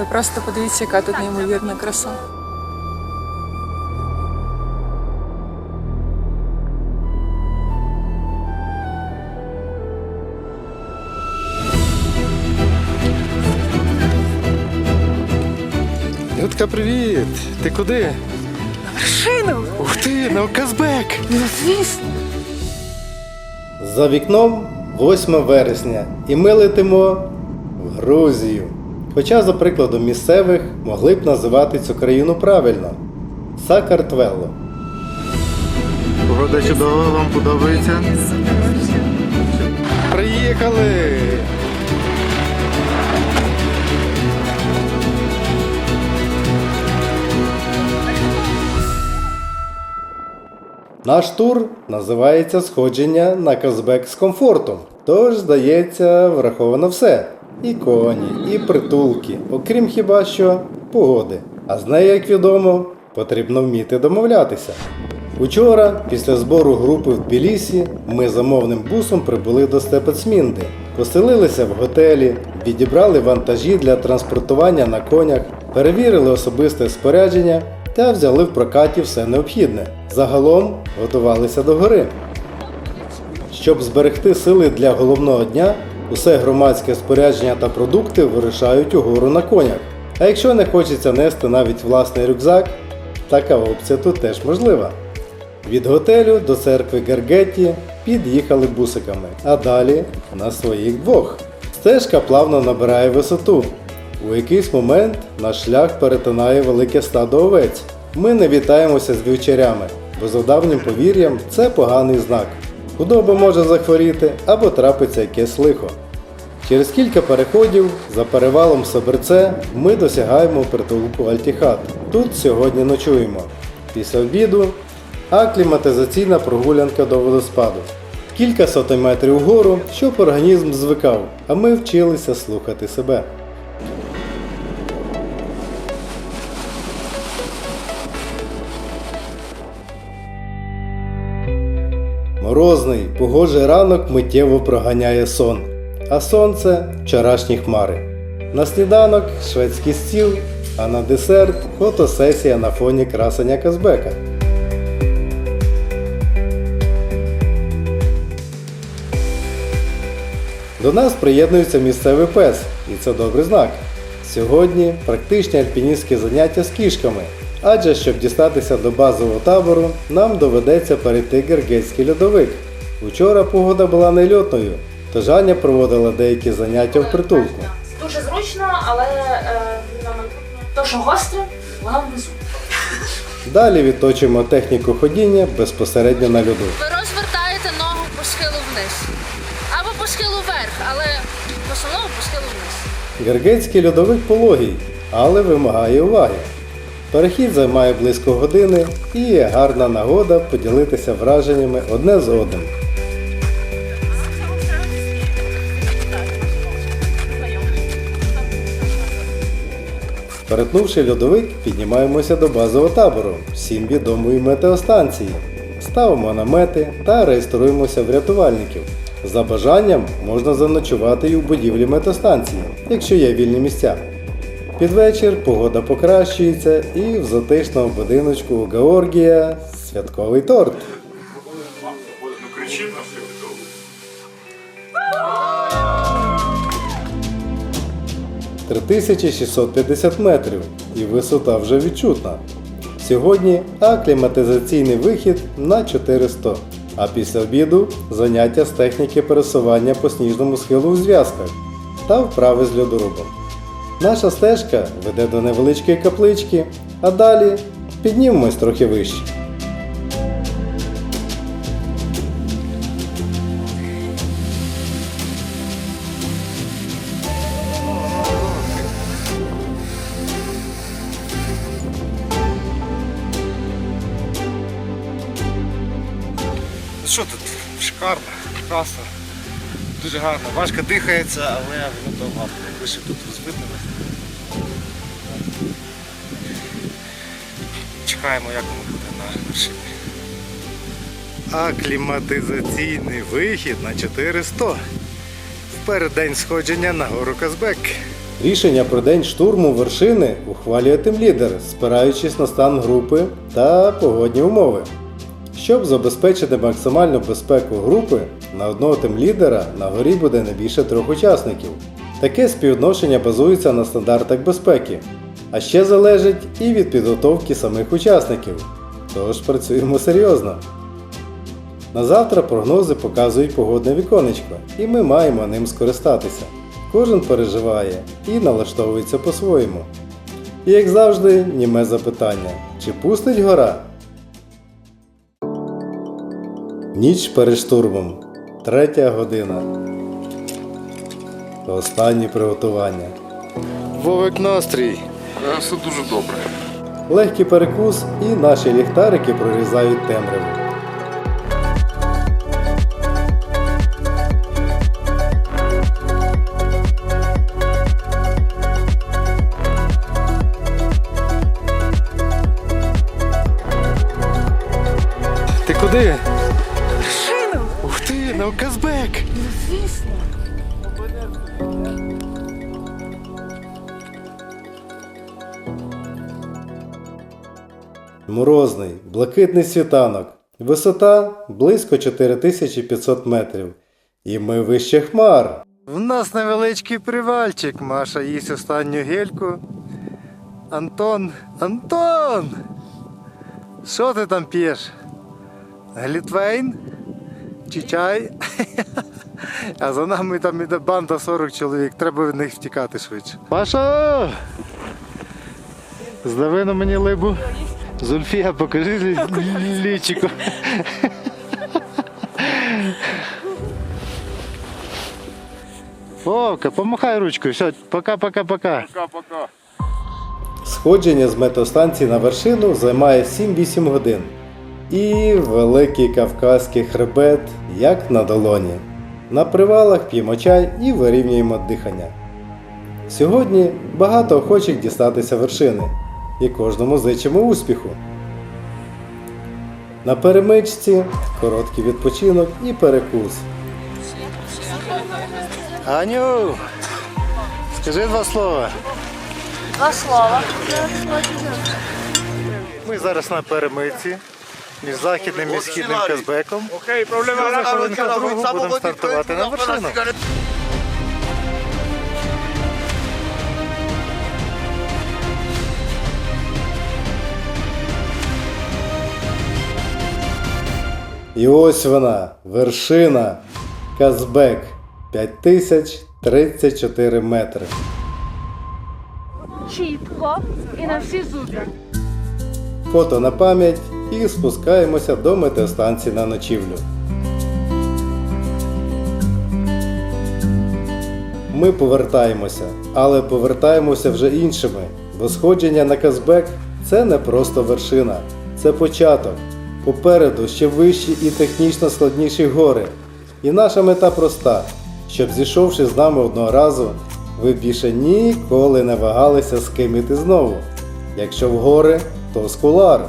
Ви просто подивіться, яка тут неймовірна краса. Людка, привіт! Ти куди? На Вершину! Ух ти, на Казбек! Ну звісно! За вікном 8 вересня, і ми летимо в Грузію. Хоча, за прикладом місцевих, могли б називати цю країну правильно Сакартвело. Погода чудова, вам подобається? Приїхали! Наш тур називається Сходження на Казбек з комфортом. Тож, здається, враховано все. І коні, і притулки, окрім хіба що погоди. А з нею, як відомо, потрібно вміти домовлятися. Учора, після збору групи в Тбілісі, ми замовним бусом прибули до Степецмінди, поселилися в готелі, відібрали вантажі для транспортування на конях, перевірили особисте спорядження та взяли в прокаті все необхідне. Загалом готувалися до гори. Щоб зберегти сили для головного дня, усе громадське спорядження та продукти вирушають угору на конях. А якщо не хочеться нести навіть власний рюкзак, така опція тут теж можлива. Від готелю до церкви Гергетті під'їхали бусиками, а далі на своїх двох. Стежка плавно набирає висоту. У якийсь момент наш шлях перетинає велике стадо овець. Ми не вітаємося з вівчарями, бо за давнім повір'ям це поганий знак. Худоба може захворіти або трапиться якесь лихо. Через кілька переходів за перевалом Соберце ми досягаємо притулку Альтіхат. Тут сьогодні ночуємо. Після обіду акліматизаційна прогулянка до водоспаду. Кілька сотень метрів вгору, щоб організм звикав, а ми вчилися слухати себе. Морозний, погожий ранок миттєво проганяє сон, а сонце вчорашні хмари. На сніданок шведський стіл, а на десерт фотосесія на фоні красення Казбека. До нас приєднується місцевий пес, і це добрий знак. Сьогодні практичні альпіністські заняття з кішками, адже щоб дістатися до базового табору, нам доведеться перейти Гергетський льодовик. Учора погода була нельотною, тож Аня проводила деякі заняття в притулку. Дуже зручно, але е, то, що гостре, воно внизу. Далі відточуємо техніку ходіння безпосередньо на льоду. Ви розвертаєте ногу по схилу вниз. Або по схилу вверх, але в основному по схилу вниз. Гергетський льодовик пологий, але вимагає уваги. Перехід займає близько години і є гарна нагода поділитися враженнями одне з одним. Перетнувши льодовик, піднімаємося до базового табору, всім відомої метеостанції. Ставимо намети та реєструємося в рятувальників. За бажанням можна заночувати і у будівлі метеостанції, якщо є вільні місця. Під вечір погода покращується і в затишному будиночку у Георгія святковий торт. Ну кричим на всю беду. – 3650 метрів і висота вже відчутна. Сьогодні акліматизаційний вихід на 400, а після обіду заняття з техніки пересування по сніжному схилу у зв'язках та вправи з льодорубом. Наша стежка веде до невеличкої каплички, а далі піднімемось трохи вище. Ну Що тут? Шикарно, краса. Дуже гарно. Важко дихається, але воно то гарно. Вище тут розвиднено. Чекаємо, як воно буде на вершині. Акліматизаційний вихід на 400. В переддень сходження на гору Казбек. Рішення про день штурму вершини ухвалює тимлідер, спираючись на стан групи та погодні умови. Щоб забезпечити максимальну безпеку групи, на одного тимлідера на горі буде не більше трьох учасників. Таке співвідношення базується на стандартах безпеки, а ще залежить і від підготовки самих учасників. Тож працюємо серйозно. На завтра прогнози показують погодне віконечко, і ми маємо ним скористатися. Кожен переживає і налаштовується по-своєму. І як завжди, німе запитання: чи пустить гора? Ніч перед штурмом. Третя година. Останні приготування. Вовик настрій. Все дуже добре. Легкий перекус і наші ліхтарики прорізають темряву. Ти куди? Вершину? Ух ти, на Казбек! Морозний, блакитний світанок. Висота близько 4500 метрів. І ми вище хмар. В нас невеличкий привальчик. Маша їсть останню гельку. Антон. Антон! Що ти там п'єш? Глітвейн? Чи чай? А за нами там іде банда 40 чоловік. Треба від них втікати швидше. Маша! Здави на мені либу. Зульфія, покажи лі- лічико. Вовка, помахай ручкою. Все, пока-пока-пока. Пока-пока. Сходження з метеостанції на вершину займає 7-8 годин. І великий кавказький хребет, як на долоні. На привалах п'ємо чай і вирівнюємо дихання. Сьогодні багато охочих дістатися вершини, і кожному зичимо успіху. На перемичці короткий відпочинок і перекус. Аню, скажи два слова. Два слова. Ми зараз на перемиці між західним і східним Казбеком. Окей, проблема За хвилинку другу будемо стартувати на вершину. І ось вона, вершина Казбек 5034 метри. Чітко і на всі зуби. Фото на пам'ять і спускаємося до метеостанції на ночівлю. Ми повертаємося, але повертаємося вже іншими, бо сходження на Казбек це не просто вершина, це початок. Попереду ще вищі і технічно складніші гори. І наша мета проста, щоб зійшовши з нами одного разу, ви більше ніколи не вагалися з ким іти знову. Якщо в гори, то скулар.